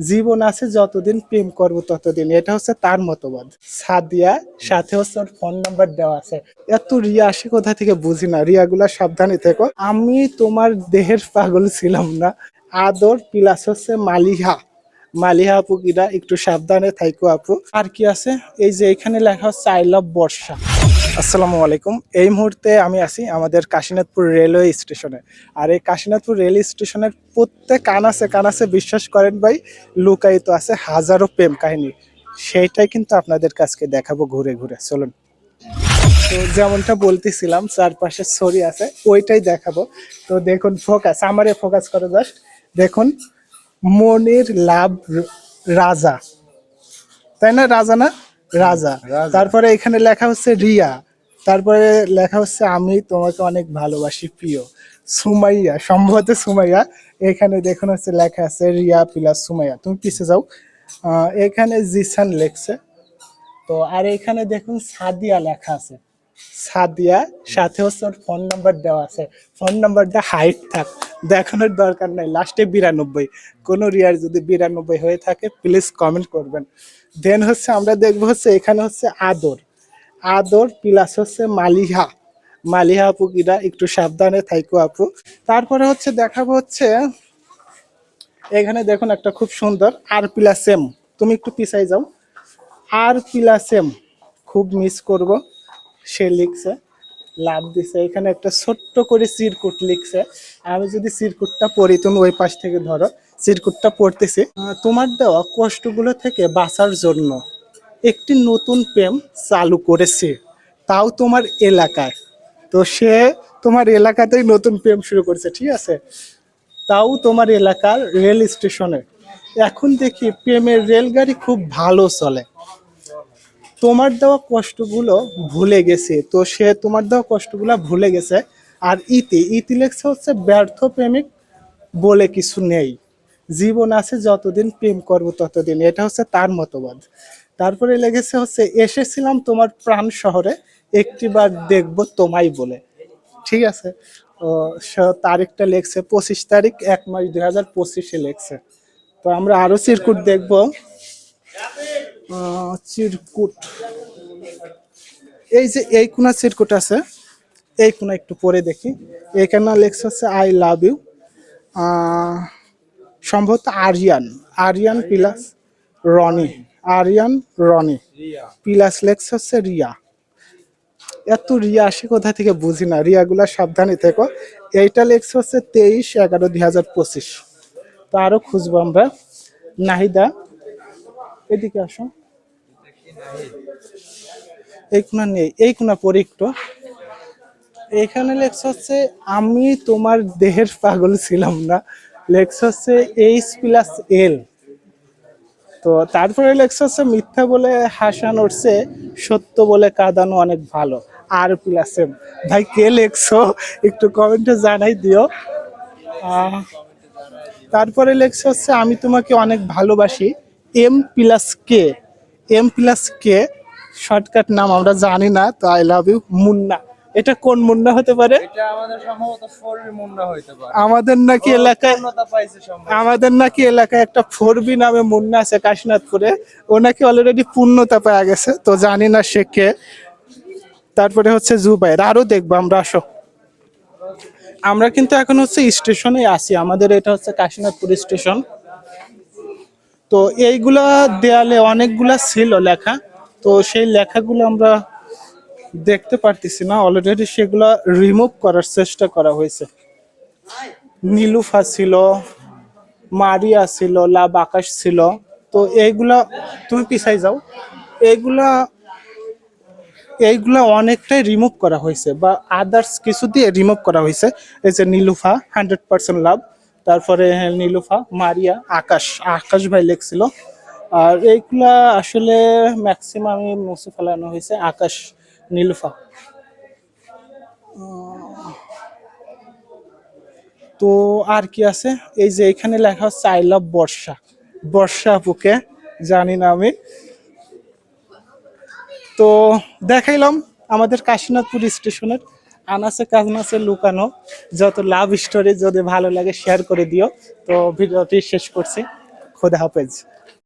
জীবন আছে, যতদিন প্রেম করব ততদিন। এটা হচ্ছে তার মতবাদ। সাদিয়া, সাথে হচ্ছে ওর ফোন নাম্বার দেওয়া আছে। এত রিয়া আসে কোথা থেকে বুঝি না। রিয়াগুলা সাবধানে থেকো। আমি তোমার দেহের পাগল ছিলাম না। আদর প্লাস হচ্ছে মালিহা। মালিহা আপু কিরা একটু সাবধানে থাইকো আপু। আর কি আছে? এই যে এখানে লেখা হচ্ছে আই লাভ বর্ষা। আসসালামু আলাইকুম। এই মুহূর্তে আমি আছি আমাদের কাশীনাথপুর রেলওয়ে স্টেশনে। আর এই কাশীনাথপুর রেল স্টেশনের প্রত্যেক কানাসে কানাসে বিশ্বাস করেন ভাই, লুকায়িত আছে হাজারো প্রেম কাহিনী। সেইটাই কিন্তু আপনাদের কাছকে দেখাবো ঘুরে ঘুরে। চলুন। তো যেমনটা বলতেছিলাম, চারপাশে ছড়ি আছে, ওইটাই দেখাবো। তো দেখুন ফোকাস আমারে ফোকাস করে জাস্ট দেখুন, মনির লাভ রাজা। তাই না, রাজা না? রাজা। তারপরে এখানে লেখা হচ্ছে রিয়া। তারপরে লেখা হচ্ছে আমি তোমাকে অনেক ভালোবাসি প্রিয়। সুমাইয়া সম্ভবত সুমাইয়া। এখানে দেখুন হচ্ছে লেখা আছে রিয়া পিলা সুমাইয়া। তুমি পিছিয়ে যাও। এখানে জিসান লেখছে। তো আর এখানে দেখুন সাদিয়া লেখা আছে। সাদিয়া, সাথে হচ্ছে ওর ফোন নাম্বার দেওয়া আছে। ফোন নাম্বারটা হাইট থাক। দেখানোর দরকার নাই লাস্টে বিরানব্বই। কোনো রিয়ার যদি বিরানব্বই হয়ে থাকে প্লিজ কমেন্ট করবেন। দেন হচ্ছে আমরা দেখব হচ্ছে এখানে হচ্ছে আদর। আদর প্লাস হচ্ছে মালিহা। মালিহা আপু কিরা একটু সাবধানে থাইকো আপু। তারপরে হচ্ছে দেখাবো হচ্ছে, এখানে দেখুন একটা খুব সুন্দর আর প্লাস এম তুমি একটু পিছাই যাও। আর প্লাস এম খুব মিস করব। সে লিখছে লাভ দিছে। এখানে একটা ছোট্ট করে চিরকুট লিখছে। আমি যদি চিরকুটটা পড়ি, তুমি ওই পাশ থেকে ধরো, চিরকুটটা পড়তেছি। তোমার দেওয়া কষ্টগুলো থেকে বাঁচার জন্য একটি নতুন প্রেম চালু করেছে। তাও তোমার এলাকায়। তো সে তোমার এলাকাতেই নতুন প্রেম শুরু করেছে, ঠিক আছে? তাও তোমার এলাকার রেল স্টেশনে। এখন দেখি প্রেমের রেলগাড়ি খুব ভালো চলে। তোমার দেওয়া কষ্টগুলো ভুলে গেছে। তো সে তোমার দেওয়া কষ্টগুলো ভুলে গেছে। আর ইতি ইতি লেখছে হচ্ছে, ব্যর্থ প্রেমিক বলে কিছু নেই। জীবন আছে, যতদিন প্রেম করব ততদিন। এটা হচ্ছে তার মতবাদ। তারপরে লেগেছে হচ্ছে, এসেছিলাম তোমার প্রাণ শহরে, একটিবার দেখব তোমায় বলে। ঠিক আছে? তারিখটা লেখছে পঁচিশ তারিখ, এক মাস দুই হাজার পঁচিশে লেখছে। তো আমরা আরও চিরকুট দেখব। চিরকুট এই যে এই কোনা চিরকুট আছে, এই কোনা একটু পরে দেখি। এখানে লেখছে হচ্ছে আই লাভ ইউ সম্ভবত আরিয়ান। আরিয়ান প্লাস রনি। আরিয়ান, রনি। প্লাস লেখছে হচ্ছে রিয়া। এত রিয়া আসে কোথা থেকে বুঝি না। রিয়াগুলা সাবধানে থেকো। এইটা লেখছে হচ্ছে তেইশ এগারো দুই হাজার পঁচিশ। তো আরও খুঁজবো আমরা। নাহিদা এদিকে আসো এই কোনা নেই, এই কোনা পরে একটু এখানে লেখছে হচ্ছে, আমি তোমার দেহের পাগল ছিলাম না। লেখছে হচ্ছে, এইচ প্লাস এল। তো তারপরে লেখছে হচ্ছে, মিথ্যা বলে হাসান উঠছে, সত্য বলে কাঁদানো অনেক ভালো। আর প্লাস এম। ভাই, কে লেখছো? একটু কমেন্টে জানাই দিও। তারপরে লেখছে হচ্ছে, আমি তোমাকে অনেক ভালোবাসি। M plus K M plus K shortcut নাম আমরা জানি না তো আই লাভ ইউ মুন্না। এটা কোন মুন্না হতে পারে? আমাদের সম্ভবত ফোরের মুন্না হইতে আমাদের নাকি এলাকায় আমাদের নাকি এলাকায় একটা ফোরবি নামে মুন্না আছে কাশীনাথপুরে। ও নাকি অলরেডি পূর্ণতা পাওয়া গেছে তো জানি না সে কে। তারপরে হচ্ছে জুবাইর। আরও দেখব আমরা আসো। আমরা কিন্তু এখন হচ্ছে স্টেশনে আছি। আমাদের এটা হচ্ছে কাশীনাথপুর স্টেশন তো এইগুলা দেয়ালে অনেকগুলা ছিল লেখা। তো সেই লেখাগুলো আমরা দেখতে পারতেছি না। অলরেডি সেগুলা রিমুভ করার চেষ্টা করা হয়েছে। নীলুফা ছিল, মারিয়া ছিল লাভ আকাশ ছিল। তো এইগুলা তুমি পিছাই যাও। এইগুলা এইগুলা অনেকটাই রিমুভ করা হয়েছে বা আদার্স কিছু দিয়ে রিমুভ করা হয়েছে। এই যে নীলুফা হান্ড্রেড পার্সেন্ট লাভ তারপরে নীলুফা, মারিয়া, আকাশ আকাশ ভাই লেখছিল। আর এইগুলা আসলে ম্যাক্সিমামই মুছে ফেলানো হয়েছে, আকাশ, নীলুফা। তো আর কি আছে? এই যে এখানে লেখা হচ্ছে আই লাভ বর্ষা। বর্ষা আপুকে, জানি না আমি। তো দেখাইলাম আমাদের কাশীনাথপুর স্টেশনের আনাসে কাজনাসে লুকানো, যত লাভ স্টোরি যদি ভালো লাগে শেয়ার করে দিও। তো ভিডিওটি শেষ করছি। খোদা হাফেজ।